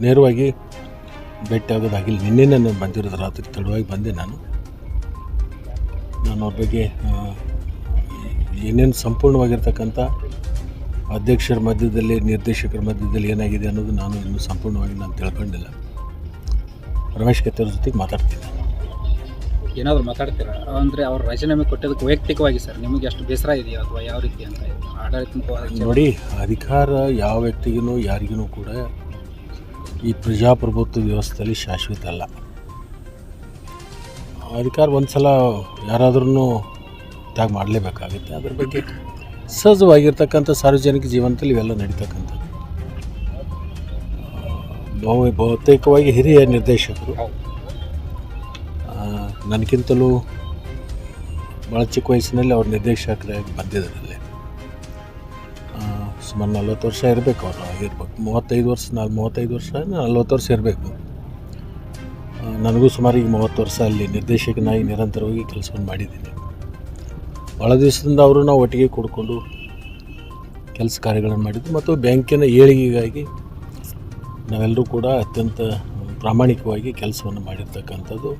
ನೇರವಾಗಿ ಭೇಟಿ ಆಗೋದಾಗಿಲ್ಲ ನಿನ್ನೆ ನಾನು ಬಂದಿರೋದು ರಾತ್ರಿ ತಡವಾಗಿ ಬಂದೆ ನಾನು. ನಾನು ಅವ್ರ ಬಗ್ಗೆ ಏನೇನು ಸಂಪೂರ್ಣವಾಗಿರ್ತಕ್ಕಂಥ ಅಧ್ಯಕ್ಷರ ಮಧ್ಯದಲ್ಲಿ ನಿರ್ದೇಶಕರ ಮಧ್ಯದಲ್ಲಿ ಏನಾಗಿದೆ ಅನ್ನೋದು ನಾನು ಇನ್ನೂ ಸಂಪೂರ್ಣವಾಗಿ ನಾನು ತಿಳ್ಕೊಂಡಿಲ್ಲ. ರಮೇಶ್ ಕತ್ತೇವ್ರ ಜೊತೆಗೆ ಮಾತಾಡ್ತೀನಿ ಏನಾದರೂ ಮಾತಾಡ್ತೀರಾ? ಅಂದರೆ ಅವ್ರ ರಾಜೀನಾಮೆ ಕೊಟ್ಟಿದ್ದಕ್ಕೆ ವೈಯಕ್ತಿಕವಾಗಿ ಸರ್ ನಿಮಗೆ ಎಷ್ಟು ಬೇಸರ ಇದೆಯಾ ಅಥವಾ ಯಾವ ರೀತಿ ಅಂತ? ಆಡಳಿತ ನೋಡಿ ಅಧಿಕಾರ ಯಾವ ವ್ಯಕ್ತಿಗೂ ಯಾರಿಗೂ ಕೂಡ ಈ ಪ್ರಜಾಪ್ರಭುತ್ವ ವ್ಯವಸ್ಥೆಯಲ್ಲಿ ಶಾಶ್ವತ ಅಲ್ಲ. ಅಧಿಕಾರ ಒಂದು ಸಲ ಯಾರಾದ್ರೂ ತ್ಯಾಗ ಮಾಡಲೇಬೇಕಾಗುತ್ತೆ. ಅದ್ರ ಬಗ್ಗೆ ಸಹಜವಾಗಿರ್ತಕ್ಕಂಥ ಸಾರ್ವಜನಿಕ ಜೀವನದಲ್ಲಿ ಇವೆಲ್ಲ ನಡೀತಕ್ಕಂಥದ್ದು. ಬಹು, ಬಹುತೇಕವಾಗಿ ಹಿರಿಯ ನಿರ್ದೇಶಕರು. ನನಗಿಂತಲೂ ಭಾಳ ಚಿಕ್ಕ ವಯಸ್ಸಿನಲ್ಲಿ ಅವ್ರ ನಿರ್ದೇಶಕರಾಗಿ ಬಂದಿದ್ದಾರೆ ಸುಮಾರು ನಲ್ವತ್ತು ವರ್ಷ ಇರಬೇಕು ಅವರು ಆಗಿರ್ಬೇಕು ಮೂವತ್ತೈದು ವರ್ಷ ನಾಲ್ಕು ಮೂವತ್ತೈದು ವರ್ಷ ನಲ್ವತ್ತು ವರ್ಷ ಇರಬೇಕು. ನನಗೂ ಸುಮಾರು ಈಗ ಮೂವತ್ತು ವರ್ಷ ಅಲ್ಲಿ ನಿರ್ದೇಶಕನಾಗಿ ನಿರಂತರವಾಗಿ ಕೆಲಸವನ್ನು ಮಾಡಿದ್ದೀನಿ. ಭಾಳ ದಿವಸದಿಂದ ಅವರು ನಾವು ಒಟ್ಟಿಗೆ ಕೂಡ್ಕೊಂಡು ಕೆಲಸ ಕಾರ್ಯಗಳನ್ನು ಮಾಡಿದ್ದು ಮತ್ತು ಬ್ಯಾಂಕಿನ ಏಳಿಗೆಗಾಗಿ ನಾವೆಲ್ಲರೂ ಕೂಡ ಅತ್ಯಂತ ಪ್ರಾಮಾಣಿಕವಾಗಿ ಕೆಲಸವನ್ನು ಮಾಡಿರ್ತಕ್ಕಂಥದ್ದು